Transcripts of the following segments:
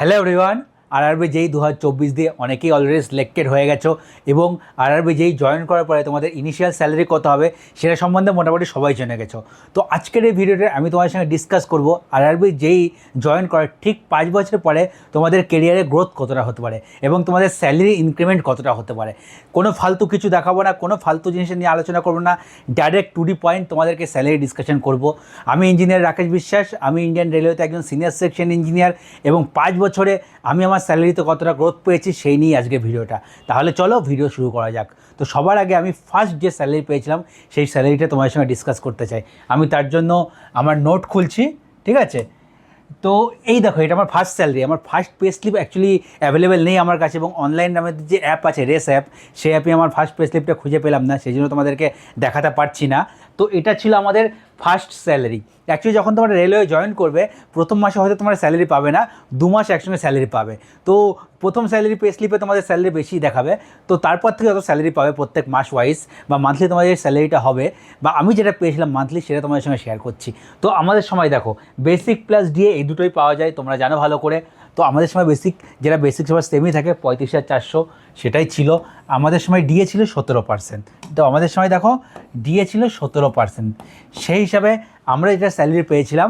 Hello everyone RRB যেই দু হাজার চব্বিশ দিয়ে অনেকেই অলরেডি সিলেক্টেড হয়ে গেছো এবং আরআরবি যেই জয়েন করার পরে তোমাদের ইনিশিয়াল স্যালারি কত হবে সেটা সম্বন্ধে মোটামুটি সবাই জেনে গেছো। তো আজকের এই ভিডিওতে আমি তোমার সঙ্গে ডিসকাস করব আরআরবি যেই জয়েন করার ঠিক পাঁচ বছর পরে তোমাদের কেরিয়ারে গ্রোথ কতটা হতে পারে এবং তোমাদের স্যালারি ইনক্রিমেন্ট কতটা হতে পারে। কোনো ফালতু কিছু দেখাবো না, কোনো ফালতু জিনিস নিয়ে আলোচনা করব না ডাইরেক্ট টু ডি পয়েন্ট তোমাদেরকে স্যালারি ডিসকাশন করব। আমি ইঞ্জিনিয়ার রাকেশ বিশ্বাস, আমি ইন্ডিয়ান রেলওয়েতে একজন সিনিয়র সেকশন ইঞ্জিনিয়ার এবং পাঁচ বছরে আমি আমার স্যালারিতে কতটা গ্রোথ পেয়েছি সেই নিয়েই আজকে ভিডিওটা। তাহলে চলো ভিডিও শুরু করা যাক। তো সবার আগে আমি ফার্স্ট যে স্যালারি পেয়েছিলাম, সেই স্যালারিটা তোমার সঙ্গে ডিসকাস করতে চাই। আমি তার জন্য আমার নোট খুলছি, ঠিক আছে? তো এই দেখো, এটা আমার ফার্স্ট স্যালারি আমার first pay slip actually available নেই আমার কাছে এবং অনলাইন আমাদের যে অ্যাপ আছে রেস অ্যাপ সেই অ্যাপে আমার ফার্স্ট পে স্লিপটা খুঁজে পেলাম না, সেই জন্য তোমাদেরকে দেখাতে পারছি না। তো এটা ছিল আমাদের ফার্স্ট স্যালারি অ্যাকচুয়ালি যখন তোমরা রেলওয়ে জয়েন করবে, প্রথম মাসে হয়তো তোমার স্যালারি পাবে না, দু মাস একসঙ্গে স্যালারি পাবে। তো প্রথম স্যালারি পে স্লিপে তোমাদের স্যালারি বেশি দেখাবে। তো তারপর থেকে যত স্যালারি পাবে প্রত্যেক মাস ওয়াইজ বা মান্থলি তোমাদের স্যালারিটা হবে বা আমি যেটা পেয়েছিলাম মান্থলি সেটা তোমাদের সঙ্গে শেয়ার করছি। তো আমাদের সময় দেখো বেসিক প্লাস ডিএ এই দুটোই পাওয়া যায়, তোমরা জানো ভালো করে। তো আমাদের সময় বেসিক যেটা বেসিক সবার সেমই থাকে, পঁয়ত্রিশ হাজার চারশো, সেটাই ছিল। আমাদের সময় ডিএ ছিল সতেরো পার্সেন্ট তো আমাদের সময় দেখো ডিএ ছিল সতেরো পার্সেন্ট সেই হিসাবে আমরা যেটা স্যালারি পেয়েছিলাম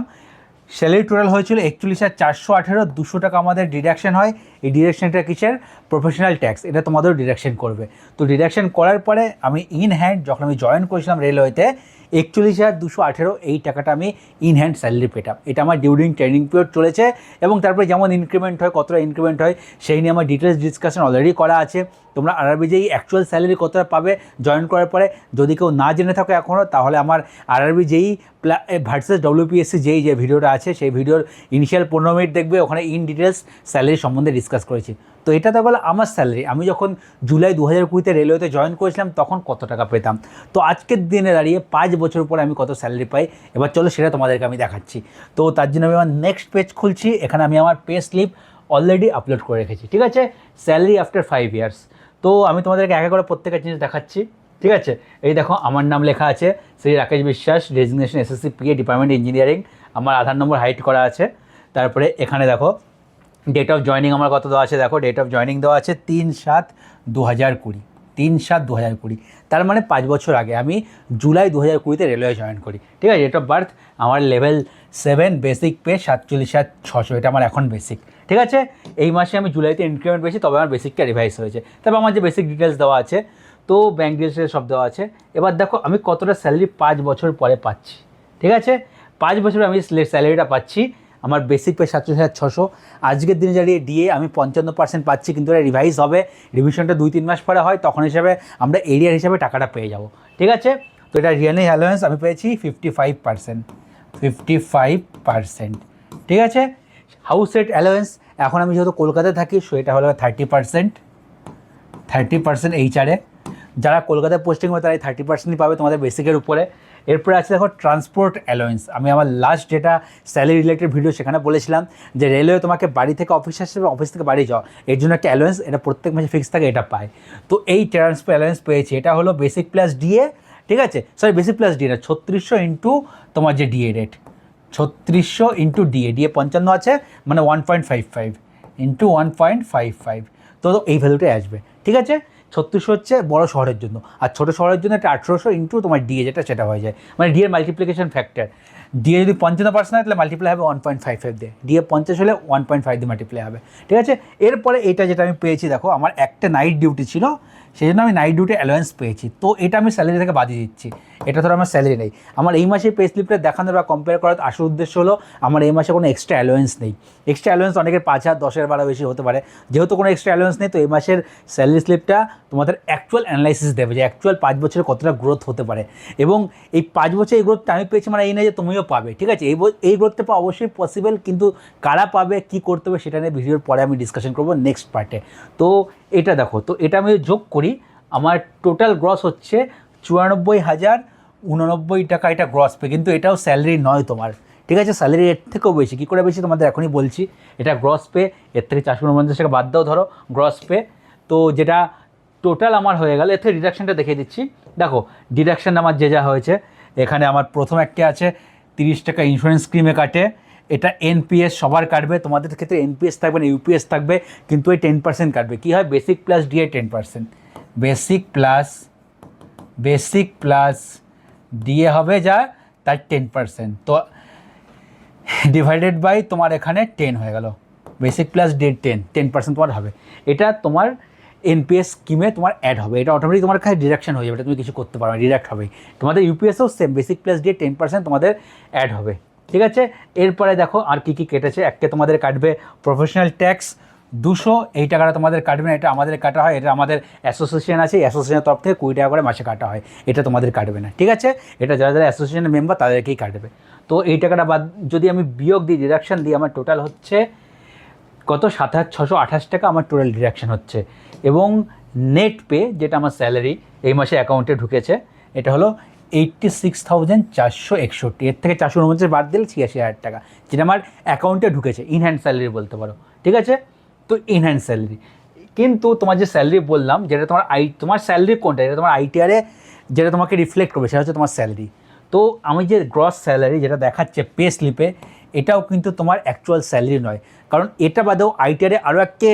স্যালারি টোটাল হয়েছিল একচল্লিশ হাজার চারশো আঠেরো, দুশো টাকা আমাদের ডিডাকশন হয়। এই ডিডাকশনটা কিসের? প্রফেশনাল ট্যাক্স এটা তোমাদেরও ডিডাকশন করবে। তো ডিডাকশন করার পরে আমি ইন হ্যান্ড যখন আমি জয়েন করেছিলাম রেলওয়েতে একচল্লিশ হাজার দুশো আঠেরো এই টাকাটা আমি ইন হ্যান্ড স্যালারি পেতাম। এটা আমার ডিউরিং ট্রেনিং পিরিয়ড চলেছে এবং তারপরে যেমন ইনক্রিমেন্ট হয়, কতটা ইনক্রিমেন্ট হয়, সেই নিয়ে আমার ডিটেলস ডিসকাশন অলরেডি করা আছে। তোমরা আরআরবি যেই অ্যাকচুয়াল স্যালারি কতটা পাবে জয়েন করার পরে যদি কেউ না জেনে থাকো এখনও তাহলে আমার আরআরবি যেই ভার্সেস ডব্লিউপিএসসি যেই যে ভিডিওটা আছে, সেই ভিডিওর ইনিশিয়াল পনেরো মিনিট দেখবে, ওখানে ইন ডিটেলস স্যালারি সম্বন্ধে ডিসকাস করেছি। তো এটা তো বলে আমার স্যালারি আমি যখন জুলাই দু হাজার কুড়িতে রেলওয়েতে জয়েন করেছিলাম, তখন কত টাকা পেতাম? তো আজকের দিনে দাঁড়িয়ে পাঁচ বছর পরে আমি কত স্যালারি পাই? এবার চলো সেটা তোমাদেরকে আমি দেখাচ্ছি। তো তার জন্য আমি আমার নেক্সট পেজ খুলছি। এখানে আমি আমার পে স্লিপ অলরেডি আপলোড করে রেখেছি। ঠিক আছে? স্যালারি আফটার ফাইভ ইয়ার্স তো আমি তোমাদেরকে একা করে প্রত্যেকটা জিনিস দেখাচ্ছি। ঠিক আছে? এই দেখো, আমার নাম লেখা আছে Shri Rakesh Biswas designation SSC PA department engineering আমার আধার নম্বর হাইট করা আছে। তারপরে এখানে দেখো ডেট অফ জয়নিং আমার কত দেওয়া আছে? দেখো ডেট অফ জয়নিং দেওয়া আছে তিন সাত দু হাজার কুড়ি। তিন সাত দু হাজার কুড়ি। তার মানে পাঁচ বছর আগে। আমি জুলাই দু হাজার কুড়িতে রেলওয়ে জয়েন করি। ঠিক আছে? ডেট অফ বার্থ আমার লেভেল সেভেন বেসিক পে সাতচল্লিশ হাজার ছশো। এটা আমার এখন বেসিক ঠিক আছে? এই মাসে আমি জুলাইতে ইনক্রিমেন্ট পেয়েছি, তবে আমার বেসিকটা রিভাইস হয়েছে। তবে আমার যে বেসিক ডিটেলস দেওয়া আছে, তো ব্যাঙ্ক ডিটেলসের সব দেওয়া আছে। এবার দেখো, আমি কতটা স্যালারি পাঁচ বছর পরে পাচ্ছি। ঠিক আছে? পাঁচ বছর আমি স্যালারিটা পাচ্ছি। আমার বেসিক পে সাতচল্লিশ হাজার ছশো। আজকের দিনে দাঁড়িয়ে ডিএ আমি পঞ্চান্ন পার্সেন্ট পাচ্ছি, কিন্তু এটা রিভাইজ হবে। রিভিশনটা দুই তিন মাস পরে হয়, তখন হিসাবে আমরা এরিয়ার হিসাবে টাকাটা পেয়ে যাব। ঠিক আছে? তো এটা রিয়ালি অ্যালোয়েন্স আমি পেয়েছি fifty five percent fifty five percent ঠিক আছে? হাউস রেট অ্যালোয়েন্স এখন আমি যেহেতু কলকাতায় থাকি সো এটা হলো থার্টি পার্সেন্ট থার্টি পার্সেন্ট এইচআরে যারা কলকাতায় পোস্টিং হবে তারা থার্টি পার্সেন্টই পাবে তোমাদের বেসিকের উপরে। এরপরে আছে দেখো ট্রান্সপোর্ট অ্যালোয়েন্স আমি আমার লাস্ট যেটা স্যালারি রিলেটেড ভিডিও সেখানে বলেছিলাম যে রেলওয়ে তোমাকে বাড়ি থেকে অফিস আসবে অফিস থেকে বাড়ি যাও, এর জন্য একটা অ্যালোয়েন্স এটা প্রত্যেক মাসে ফিক্স থাকে, এটা পায়। তো এই ট্রান্সপোর্ট অ্যালোয়েন্স পেয়েছি। এটা হলো বেসিক প্লাস ডিএ ঠিক আছে? সরি বেসিক প্লাস ডিএ ছত্রিশশো ইন্টু তোমার যে ডিএ রেট ছত্রিশশো ইন্টু ডিএ ডিএ পঞ্চান্ন আছে মানে one point five five into one point five five তো এই ভ্যালুটাই আসবে, ঠিক আছে? ছত্রিশশো হচ্ছে বড় শহরের জন্য। আর ছোটো শহরের জন্য একটা আঠেরোশো ইন্টু তোমার ডিএ যেটা সেটা হয়ে যায়। মানে ডিএর মাল্টিপ্লিকেশন ফ্যাক্টর ডিএ যদি পঞ্চান্ন পার্সেন্ট হয়, তাহলে মাল্টিপ্লাই হবে ওয়ান পয়েন্ট ফাইভ ফাইভ দিয়ে। ডিএ পঞ্চাশ হলে ওয়ান পয়েন্ট ফাইভ দিয়ে মাল্টিপ্লাই হবে। ঠিক আছে? এরপরে এটা যেটা আমি পেয়েছি, দেখো, আমার একটা নাইট ডিউটি ছিল। সেই জন্য আমি নাইট ডিউটি অ্যালোয়েন্স পেয়েছি। তো এটা আমি স্যালারি থেকে বাদিয়ে দিচ্ছি। এটা ধরো আমার স্যালারি নেই। আমার এই মাসে পে স্লিপটা দেখানোর বা কম্পেয়ার করার আসল উদ্দেশ্য হলো, আমার এই মাসে কোনো এক্সট্রা অ্যালোয়েন্স নেই। এক্সট্রা অ্যালোয়েন্স অনেকের পাঁচ হাজার দশের বারো বেশি হতে পারে। যেহেতু কোনো এক্সট্রা অ্যালোয়েন্স নেই, তো এই মাসের স্যালারি স্লিপটা তোমাদের অ্যাকচুয়াল অ্যানালাইসিস দেবে যে অ্যাকচুয়াল পাঁচ বছরে কতটা গ্রোথ হতে পারে। এবং এই পাঁচ বছর এই গ্রোথটা আমি পেয়েছি মানে এই নয় যে তুমিও পাবে, ঠিক আছে? এই এই গ্রোথটা পাওয়া অবশ্যই পসিবল কিন্তু কারা পাবে, কী করতে হবে সেটা নিয়ে ভিডিওর পরে আমি ডিসকাশন করব নেক্সট পার্টে তো এটা দেখো, তো এটা আমি যোগ করি, আমার টোটাল গ্রস হচ্ছে চুরানব্বই হাজার উননব্বই টাকা এটা গ্রস পে কিন্তু এটাও স্যালারি নয় তোমার, ঠিক আছে? স্যালারি এর থেকেও বেশি, কী করে বেশি তোমাদের এখনই বলছি। এটা গ্রস পে এর থেকে চারশো উনপঞ্চাশ টাকা বাদ দাও, ধরো গ্রস পে তো যেটা টোটাল আমার হয়ে গেল। এতে ডিডাকশানটা দেখিয়ে দিচ্ছি। দেখো ডিডাকশান আমার যে যা হয়েছে, এখানে আমার প্রথম একটা আছে, তিরিশ টাকা ইন্স্যুরেন্স স্কিমে কাটে। এটা এনপিএস সবার কাটবে। তোমাদের ক্ষেত্রে এনপিএস থাকবে না ইউপিএস থাকবে, কিন্তু এই টেন পার্সেন্ট কাটবে। কী হয়? Basic plus DA ten percent basic plus basic plus DA হবে যা, তার টেন পার্সেন্ট তো ডিভাইডেড বাই তোমার এখানে টেন হয়ে গেল। Basic plus DA ten ten percent তোমার হবে। এটা তোমার এনপিএস স্কিমে তোমার অ্যাড হবে। এটা অটোমেটিক তোমার কাছে ডিডাকশন হয়ে যাবে। এটা তুমি কিছু করতে পারবে ডিডাক্ট হবে। তোমাদের ইউপিএসও same basic plus DA ten percent তোমাদের অ্যাড হবে। ঠিক আছে? এরপরে দেখো আর কী কী কেটেছে। একটা তোমাদের কাটবে প্রফেশনাল ট্যাক্স দুশো, এই টাকাটা তোমাদের কাটবে না। এটা আমাদের কাটা হয়। এটা আমাদের অ্যাসোসিয়েশন আছে। অ্যাসোসিয়েশনের তরফ থেকে কুড়ি টাকা করে মাসে কাটা হয়। এটা তোমাদের কাটবে না। ঠিক আছে? এটা যারা যারা অ্যাসোসিয়েশনের মেম্বার তাদেরকেই কাটবে। তো এই টাকাটা বাদ, যদি আমি বিয়োগ দিই ডিডাকশন দিই, আমার টোটাল হচ্ছে কত? সাত হাজার ছশো আঠাশ টাকা আমার টোটাল ডিডাকশন হচ্ছে। এবং নেট পে যেটা আমার স্যালারি এই মাসে অ্যাকাউন্টে ঢুকেছে, এটা হলো এইট্টি সিক্স থাউজেন্ড চারশো একষট্টি। এর থেকে চারশো উনপঞ্চাশ বাদ দিলে ছিয়াশি হাজার টাকা, যেটা আমার অ্যাকাউন্টে ঢুকেছে। ইন হ্যান্ড স্যালারি বলতে পারো। ঠিক আছে? তো ইনহ্যান্ড স্যালারি কিন্তু তোমার যে স্যালারি বললাম, যেটা তোমার আই তোমার স্যালারি কোনটা? যেটা তোমার আইটিআরে যেটা তোমাকে রিফ্লেক্ট করবে, সেটা হচ্ছে তোমার স্যালারি তো আমি যে গ্রস স্যালারি যেটা দেখাচ্ছে পে স্লিপে এটাও কিন্তু তোমার অ্যাকচুয়াল স্যালারি নয়। কারণ এটা বাদেও আইটিআরে আরও একটা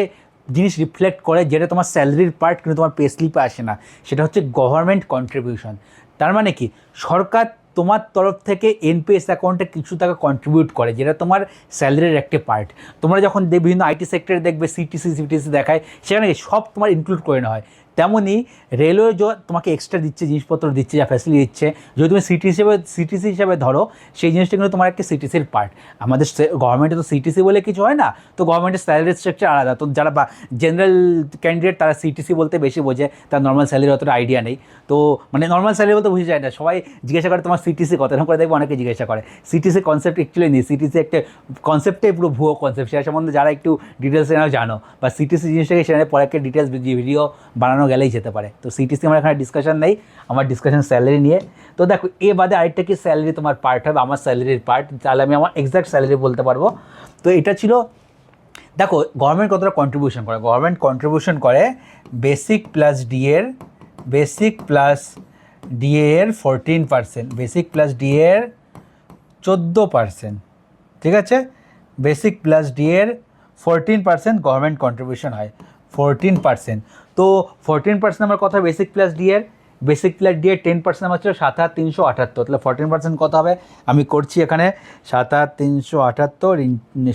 জিনিস রিফ্লেক্ট করে যেটা তোমার স্যালারির পার্ট কিন্তু তোমার পে স্লিপে আসে না। সেটা হচ্ছে গভর্নমেন্ট কন্ট্রিবিউশন তার মানে কি? সরকার তোমার তরফ থেকে এনপিএস অ্যাকাউন্টে কিছু টাকা কন্ট্রিবিউট করে, যেটা তোমার স্যালারির একটা পার্ট তোমরা যখন বিভিন্ন আইটি সেক্টরে দেখবে সিটিসি সিটিসি দেখায়, সেখানে সব তোমার ইনক্লুড করে নেওয়া হয়। তেমনই রেলওয়ে যে তোমাকে এক্সট্রা দিচ্ছে, জিনিসপত্র দিচ্ছে, যা ফ্যাসিলিটি দিচ্ছে। যদি তুমি সিটি হিসেবে সিটিসি হিসেবে ধরো, সেই জিনিসটা কিন্তু তোমার একটা সিটিসির পার্ট আমাদের গভর্নমেন্টে তো সিটিসি বলে কিছু হয় না, তো গভর্নমেন্টের স্যালারি স্ট্রাকচার আলাদা। তো যারা বা জেনারেল ক্যান্ডিডেট তারা সিটিসি বলতে বেশি বোঝে, তার নর্মাল স্যালারি অতটা আইডিয়া নেই। তো মানে নর্মাল স্যালারি বলতে বুঝে যায় না। সবাই জিজ্ঞাসা করে, তোমার সিটিসি কত? এরকম করে দেখবে অনেকে জিজ্ঞাসা করে। সিটিসি কনসেপ্ট অ্যাকচুয়ালি নেই। সিটিসি একটা কনসেপ্টে পুরো ভুয়ো কনসেপ্ট সেটা সম্বন্ধে যারা একটু ডিটেলসে জানো। বা সিটিসি জিনিসটাকে সেখানে পরে একটা ডিটেলস ভিডিও বানানো গেলেই যেতে পারে। তো সিটিসি আমার এখানে ডিসকাশন নেই, আমার ডিসকাশন স্যালারি নিয়ে। তো দেখো, এ বাদে আরেকটা কি স্যালারি তোমার পার্ট হবে? আমার স্যালারির পার্ট তাহলে আমি আমার এক্সাক্ট স্যালারি বলতে পারব। তো এটা ছিল, দেখো গভর্নমেন্ট কতটা কন্ট্রিবিউশন করে? গভর্নমেন্ট কন্ট্রিবিউশন করে বেসিক প্লাস ডিএর বেসিক প্লাস ডিএ এর fourteen percent basic plus DA এর চোদ্দ পার্সেন্ট ঠিক আছে? বেসিক প্লাস ডি এর ফোরটিন পার্সেন্ট গভর্নমেন্ট কন্ট্রিবিউশন হয়। ফোরটিন পার্সেন্ট তো ফোরটিন পার্সেন্ট আমার কথা বেসিক প্লাস ডি এর। বেসিক প্লাস ডি এর টেন পার্সেন্ট আমার ছিল সাত হাজার তিনশো আটাত্তর। তাহলে ফোরটিন পার্সেন্ট কত হবে? আমি করছি এখানে সাত হাজার তিনশো আটাত্তর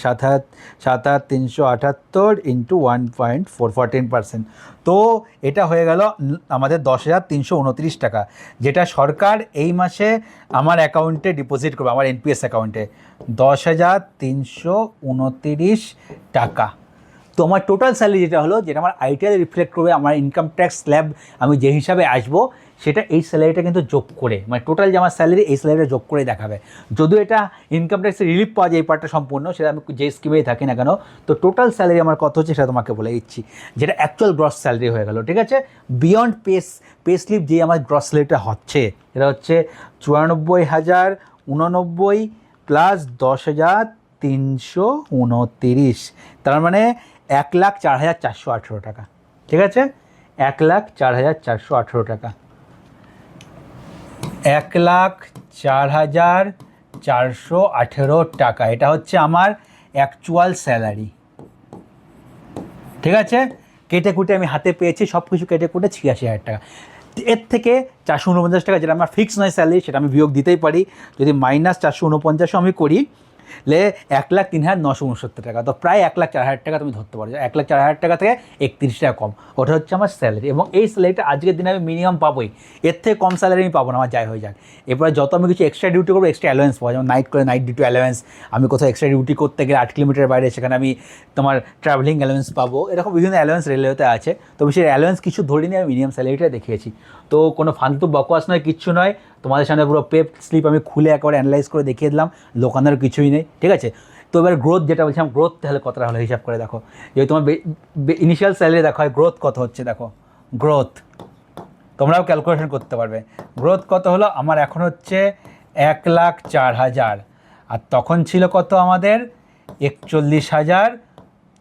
সাত হাজার সাত হাজার তিনশো আটাত্তর into one point four fourteen percent তো এটা হয়ে গেল আমাদের দশ হাজার তিনশো উনত্রিশ টাকা। যেটা সরকার এই মাসে আমার অ্যাকাউন্টে ডিপোজিট করবে, আমার এনপিএস অ্যাকাউন্টে দশ হাজার তিনশো উনত্রিশ টাকা। তো আমার টোটাল স্যালারি যেটা হলো, যেটা আমার আইটিআই রিফ্লেক্ট করবে, আমার ইনকাম ট্যাক্স স্ল্যাব আমি যে হিসাবে আসব, সেটা এই স্যালারিটা কিন্তু যোগ করে মানে টোটাল যে আমার স্যালারি এই স্যালারিটা যোগ করে দেখাবে। যদিও এটা ইনকাম ট্যাক্সের রিলিফ পাওয়া যায় এই পার্টটা সম্পূর্ণ, সেটা আমি যে স্কিমেই থাকি না কেন, তো টোটাল স্যালারি আমার কত হচ্ছে সেটা তোমাকে বলে দিচ্ছি। যেটা অ্যাকচুয়াল গ্রস স্যালারি হয়ে গেল, ঠিক আছে? বিয়ন্ড পেস পে স্লিপ যে আমার গ্রস স্যালারিটা হচ্ছে এটা হচ্ছে চুরানব্বই হাজার উননব্বই প্লাস দশ হাজার তিনশো উনতিরিশ। তার মানে এক লাখ চার হাজার চারশো আঠেরো টাকা। ঠিক আছে? এক লাখ চার হাজার চারশো আঠেরো টাকা। এক লাখ চার হাজার চারশো আঠেরো টাকা। এটা হচ্ছে আমার অ্যাকচুয়াল স্যালারি ঠিক আছে? কেটে কুটে আমি হাতে পেয়েছি সব কিছু কেটে কুটে ছিয়াশি হাজার টাকা। এর থেকে চারশো উনপঞ্চাশ টাকা, যেটা আমার ফিক্স নয় স্যালারি সেটা আমি বিয়োগ দিতেই পারি। যদি মাইনাস চারশো উনপঞ্চাশও আমি করি লে এক লাখ তিন হাজার নশো উনসত্তর টাকা। তো প্রায় এক লাখ চার হাজার টাকা তুমি ধরতে পারো। এক লাখ চার হাজার টাকা থেকে একত্রিশ টাকা কম। ওটা হচ্ছে আমার স্যালারি এবং এই স্যালারিটা আজকের দিনে আমি মিনিমাম পাবোই। এর থেকে কম স্যালারি আমি পাবো না, আমার যাই হয়ে যাক। এরপরে যত আমি কিছু এক্সট্রা ডিউটি করব এক্সট্রা অ্যালোয়েন্স পাবো। যেমন নাইট করে নাইট ডিউটি অ্যালোয়েন্স আমি কোথাও এক্সট্রা ডিউটি করতে গেলে আট কিলোমিটার বাইরে সেখানে আমি তোমার ট্রাভেলিং অ্যালোয়েন্স পাবো। এরকম বিভিন্ন অ্যালোয়েন্স রেলওয়েতে আছে। তবে সেই অ্যালোয়েন্স কিছু ধরে নিয়ে আমি মিনিমাম স্যালারিটা দেখিয়েছি। তো কোনো ফালতু বকওয়াস নয়, কিচ্ছু নয়। তোমাদের সামনে পুরো পেপ স্লিপ আমি খুলে একবার অ্যানালাইজ করে দেখিয়ে দিলাম, লোকানোর কিছুই নেই, ঠিক আছে? তো এবার গ্রোথ যেটা বলছিলাম গ্রোথ তাহলে কতটা হলো হিসাব করে দেখো। যদি তোমার ইনিশিয়াল স্যালারি দেখো হয় গ্রোথ কত হচ্ছে দেখো? গ্রোথ তোমরাও ক্যালকুলেশন করতে পারবে। গ্রোথ কত হলো? আমার এখন হচ্ছে এক লাখ চার হাজার। আর তখন ছিল কত আমাদের? একচল্লিশ হাজার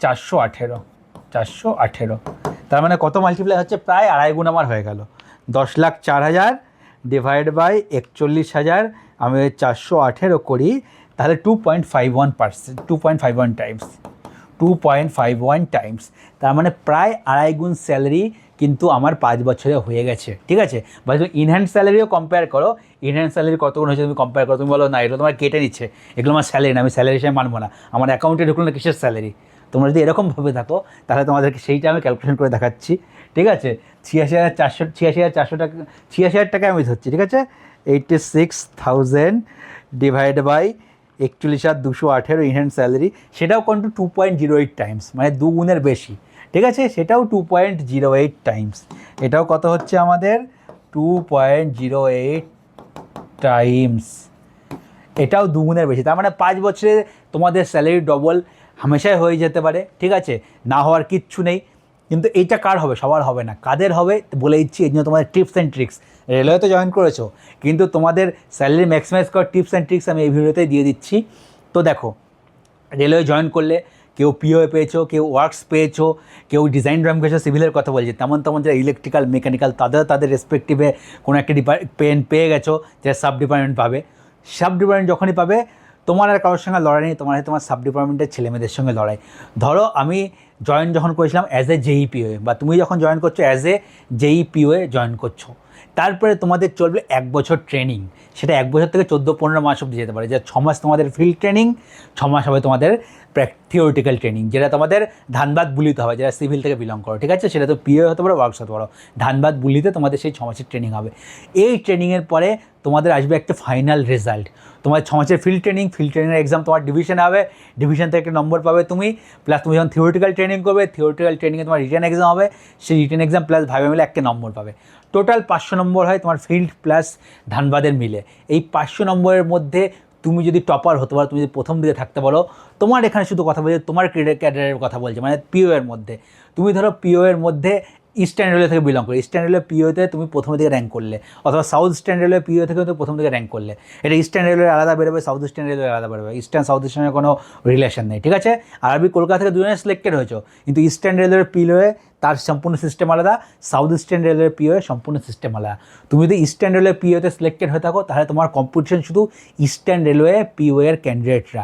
চারশো আঠেরো। চারশো আঠেরো। তার মানে কত মাল্টিপ্লাই হচ্ছে? প্রায় আড়াই গুণ আমার হয়ে গেল। দশ লাখ চার হাজার ডিভাইড বাই একচল্লিশ হাজার, আমি চারশো আঠেরো করি, তাহলে two point five one percent two point five one times two point five one times তার মানে প্রায় আড়াই গুণ স্যালারি কিন্তু আমার পাঁচ বছরে হয়ে গেছে, ঠিক আছে? বা তুমি ইনহ্যান্ড স্যালারিও কম্পেয়ার করো ইনহ্যান্ড স্যালারি কত গুণ হয়েছে তুমি কম্পেয়ার করো, তুমি বলো, না, এগুলো তোমার কেটে নিচ্ছে, এগুলো আমার স্যালারি না, আমি স্যালারি হিসেবে মানবো না, আমার অ্যাকাউন্টে ঢুকলো না কিসের স্যালারি তোমরা যদি এরকমভাবে থাকো, তাহলে তোমাদেরকে সেইটা আমি ক্যালকুলেশন করে দেখাচ্ছি। ঠিক আছে? ছিয়াশি হাজার চারশো, ছিয়াশি হাজার চারশো টাকা, ছিয়াশি হাজার টাকা আমি ধরছি, ঠিক আছে? Eighty six thousand divide by একচল্লিশ হাজার দুশো আঠেরো ইনহ্যান্ড স্যালারি সেটাও কিন্তু two point zero eight times মানে দু গুণের বেশি, ঠিক আছে? সেটাও two point zero eight times এটাও কত হচ্ছে আমাদের? Two point zero eight times এটাও দুগুণের বেশি, তার মানে পাঁচ বছরে তোমাদের স্যালারি ডবল হামেশাই হয়ে যেতে পারে, ঠিক আছে? না হওয়ার কিচ্ছু নেই কিন্তু এইটা কার হবে? সবার হবে না। কাদের হবে? বলে দিচ্ছি, এই জন্য তোমাদের টিপস অ্যান্ড ট্রিক্স রেলওয়েতে জয়েন করেছ, কিন্তু তোমাদের স্যালারি ম্যাক্সিমাইজ করার টিপস অ্যান্ড ট্রিক্স আমি এই ভিডিওতে দিয়ে দিচ্ছি। তো দেখো, রেলওয়ে জয়েন করলে কেউ পিওএ পেয়েছ, কেউ ওয়ার্কস পেয়েছ, কেউ ডিজাইন ড্রয়িং পেয়েছ সিভিলের কথা বলছি। তেমন তেমন যারা ইলেকট্রিক্যাল মেকানিক্যাল তাদের তাদের রেসপেক্টিভে কোনো একটা ডিপার্টমেন্ট পেয়ে গেছো, যারা সাব ডিপার্টমেন্ট পাবে। সাব ডিপার্টমেন্ট যখনই পাবে, তোমার আর কারোর সঙ্গে লড়াই নেই, তোমার তোমার সাব ডিপার্টমেন্টের ছেলেমেয়েদের সঙ্গে লড়াই। ধরো আমি জয়েন যখন করেছিলাম অ্যাজ এ জেই পিওয়ে বা তুমি যখন জয়েন করছ as a JE P way join করছ। তারপরে তোমাদের চলবে এক বছর ট্রেনিং সেটা এক বছর থেকে চোদ্দ পনেরো মাস অবধি যেতে পারে। যে ছ মাস তোমাদের ফিল্ড ট্রেনিং ছ মাস হবে তোমাদের থিওরিটিক্যাল ট্রেনিং যেটা তোমাদের ধানবাদ বুলিতে হবে যারা সিভিল থেকে বিলং করো, ঠিক আছে? সেটা তো পিও হতে পারো ওয়ার্কস হতে পারো। ধানবাদ বুলিতে তোমাদের সেই ছ মাসের ট্রেনিং হবে। এই ট্রেনিংয়ের পরে তোমাদের আসবে একটা ফাইনাল রেজাল্ট তোমার ছ মাসের ফিল্ড ট্রেনিং ফিল্ড ট্রেনিংয়ের এক্সাম তোমার ডিভিশন হবে। ডিভিশন থেকে একটা নম্বর পাবে তুমি প্লাস তুমি যখন থিওরিটিক্যাল ট্রেনিং করবে থিওরিটিক্যাল ট্রেনিংয়ে তোমার রিটার্ন এক্সাম হবে। সেই রিটার্ন এক্সাম প্লাস ভাবে মিলে একটা নম্বর পাবে। টোটাল পাঁচশো নম্বর হয় তোমার ফিল্ড প্লাস ধানবাদের মিলে। এই পাঁচশো নম্বরের মধ্যে তুমি যদি টপার হতে পারো, তুমি যদি প্রথম দিকে থাকতে পারো তোমার এখানে শুধু কথা বলছে, তোমার ক্যারিয়ারের কথা বলছে মানে পিওয়ের মধ্যে। তুমি ধরো পিওয়ের মধ্যে ইস্টার্ন রেলওয়ে থেকে বিলং করো। ইস্টার্ন রেলওয়ে পিওতে তুমি প্রথম দিকে র্যাঙ্ক করলে, অথবা সাউথ ইস্টার্ন রেলওয়ে পিও থেকে তুমি প্রথম দিকে র্যাঙ্ক করলে। এটা ইস্টার্ন রেলওয়ে আলাদা বেরোবে সাউথ ইস্টার্ন রেলওয়ে আলাদা বেরোবে। ইস্টার্ন সাউথ ইস্টার্নের কোনো রিলেশন নেই, ঠিক আছে? আর আমি কলকাতা থেকে দুজনে সিলেক্টেড হয়েছো, কিন্তু ইস্টার্ন রেলওয়ের পিওয়ে তার সম্পূর্ণ সিস্টেম আলাদা সাউথ ইস্টার্ন রেলওয়ে পিওয়ে সম্পূর্ণ সিস্টেম আলাদা। তুমি যদি ইস্টার্ন রেলওয়ে পিওতে সিলেক্টেড হয়ে থাকো, তাহলে তোমার কম্পিটিশন শুধু ইস্টার্ন রেলওয়ে পিওয়ের ক্যান্ডিডেটরা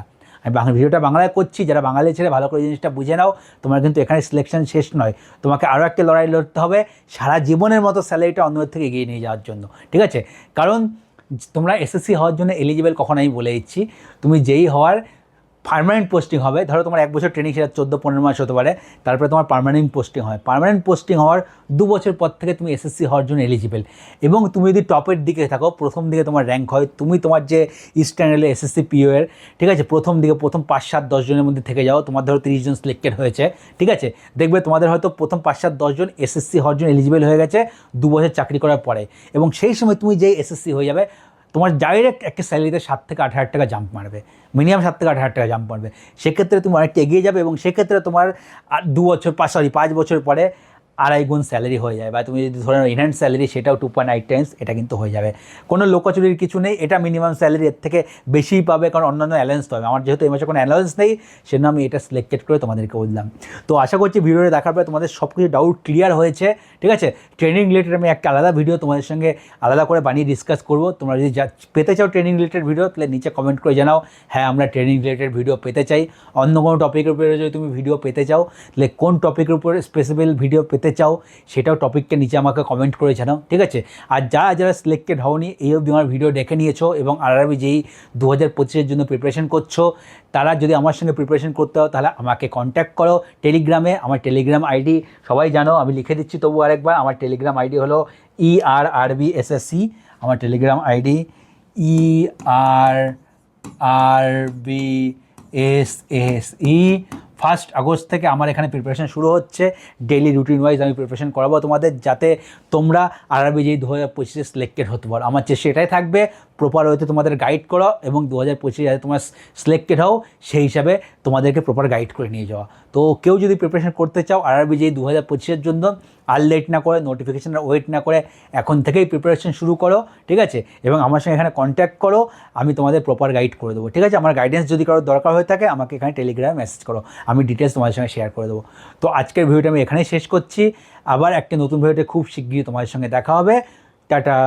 আমি ভিডিওটা বাংলায় করছি, যারা বাঙালি ছেলে, ভালো করে জিনিসটা বুঝে নাও। তোমার কিন্তু এখানে সিলেকশন শেষ নয়। তোমাকে আরও একটা লড়াই লড়তে হবে সারা জীবনের মতো স্যালারিটা অন্যদের থেকে এগিয়ে নিয়ে যাওয়ার জন্য, ঠিক আছে? কারণ তোমরা এসএসসি হওয়ার জন্য এলিজিবল কখন আমি বলে দিচ্ছি। তুমি যেই হওয়ার পার্মানেন্ট পোস্টিং হবে। ধরো তোমার এক বছর ট্রেনিং সেটা চোদ্দ, পনেরো মাস হতে পারে। তারপরে তোমার পারমানেন্ট পোস্টিং হয়। পারমানেন্ট পোস্টিং হওয়ার দু বছর পর থেকে তুমি এসএসসি হওয়ার জন্য এলিজিবল এবং তুমি যদি টপের দিকে থাকো, প্রথম দিকে তোমার র্যাঙ্ক হয়, তুমি তোমার যে রেলে এসএসসি পিও এর, ঠিক আছে? প্রথম দিকে প্রথম পাঁচ, সাত দশজনের মধ্যে থেকে যাও। তোমার ধরো তিরিশ জন সিলেক্টেড হয়েছে, ঠিক আছে? দেখবে তোমাদের হয়তো প্রথম পাঁচ, সাত দশজন এসএসসি হওয়ার জন্য এলিজিবল হয়ে গেছে দু বছর চাকরি করার পরে। এবং সেই সময় তুমি যেই এসএসসি হয়ে যাবে তোমার ডাইরেক্ট একটা স্যালারিতে সাত থেকে আট হাজার টাকা জাম্প মারবে। মিনিমাম সাত থেকে আট হাজার টাকা জাম্প মারবে। সেক্ষেত্রে তুমি অনেকটা এগিয়ে যাবে এবং সেক্ষেত্রে তোমার দু বছর পাঁচ সরি পাঁচ বছর পরে আড়াই গুণ স্যালারি হয়ে যায় বা তুমি যদি ধরে নাও ইনহ্যান্ড স্যালারি সেটাও টু পয়েন্ট এইট টাইমস এটা কিন্তু হয়ে যাবে। কোনো লোকাচুরির কিছু নেই, এটা মিনিমাম স্যালারি এর থেকে বেশিই পাবে কারণ অন্যান্য অ্যালায়েন্স পাবে আমার যেহেতু এই মাসে কোনো অ্যালায়েন্স নেই, সেজন্য আমি এটা সিলেক্টেড করে তোমাদেরকে বললাম। তো আশা করছি ভিডিওটা দেখার পরে তোমাদের সব কিছু ডাউট ক্লিয়ার হয়েছে, ঠিক আছে? ট্রেনিং রিলেটেড আমি একটা আলাদা ভিডিও তোমাদের সঙ্গে আলাদা করে বানিয়ে ডিসকাস করব। তোমরা যদি পেতে চাও ট্রেনিং রিলেটেড ভিডিও তাহলে নিচে কমেন্ট করে জানাও হ্যাঁ আমরা ট্রেনিং রিলেটেড ভিডিও পেতে চাই। অন্য কোনো টপিকের উপরে যদি তুমি ভিডিও পেতে চাও, তাহলে কোন টপিকের উপরে স্পেসিফিক ভিডিও পেতে চাও, সেটাও টপিকটা নিচে আমাকে কমেন্ট করে জানাও, ঠিক আছে? আর যারা যারা সিলেক্টেড হওনি, এই অবধি আমার ভিডিও দেখে নিয়েছো এবং আরআরবি যেই দু হাজার পঁচিশের জন্য প্রিপারেশন করছ, তারা যদি আমার সঙ্গে প্রিপারেশন করতে হয়, তাহলে আমাকে কন্ট্যাক্ট করো টেলিগ্রামে আমার টেলিগ্রাম আইডি সবাই জানো, আমি লিখে দিচ্ছি তবু আরেকবার। আমার টেলিগ্রাম আইডি হলো ই আর আরবি এসএসসি আমার টেলিগ্রাম আইডি ই R R B S S E first August থেকে আমার এখানে প্রিপারেশন শুরু হচ্ছে। ডেলি রুটিন ওয়াইজ আমি প্রিপারেশন করাবো তোমাদের, যাতে তোমরা আরবি যেই দু হাজার পঁচিশে সিলেক্টেড হতে পারো। আমার চেষ্টা এটাই থাকবে প্রপার ওয়েতে তোমাদের গাইড করো এবং দু হাজার পঁচিশে যাতে তোমার সিলেক্টেড হও, সেই হিসাবে তোমাদেরকে প্রপার গাইড করে নিয়ে যাওয়া। তো কেউ যদি প্রিপারেশন করতে চাও আরবি যেই দু হাজার পঁচিশের জন্য, আর লেট না করে নোটিফিকেশানের ওয়েট না করে, এখন থেকেই প্রিপারেশন শুরু করো, ঠিক আছে? এবং আমার সঙ্গে এখানে কন্ট্যাক্ট করো, আমি তোমাদের প্রপার গাইড করে দেবো, ঠিক আছে? আমার গাইডেন্স যদি কারও দরকার হয়ে থাকে, আমাকে এখানে টেলিগ্রামে মেসেজ করো, আমি ডিটেলস তোমাদের সঙ্গে শেয়ার করে দেবো। তো আজকের ভিডিওটা আমি এখানেই শেষ করছি, আবার একটা নতুন ভিডিওতে খুব শিগগিরই তোমাদের সঙ্গে দেখা হবে। টাটা!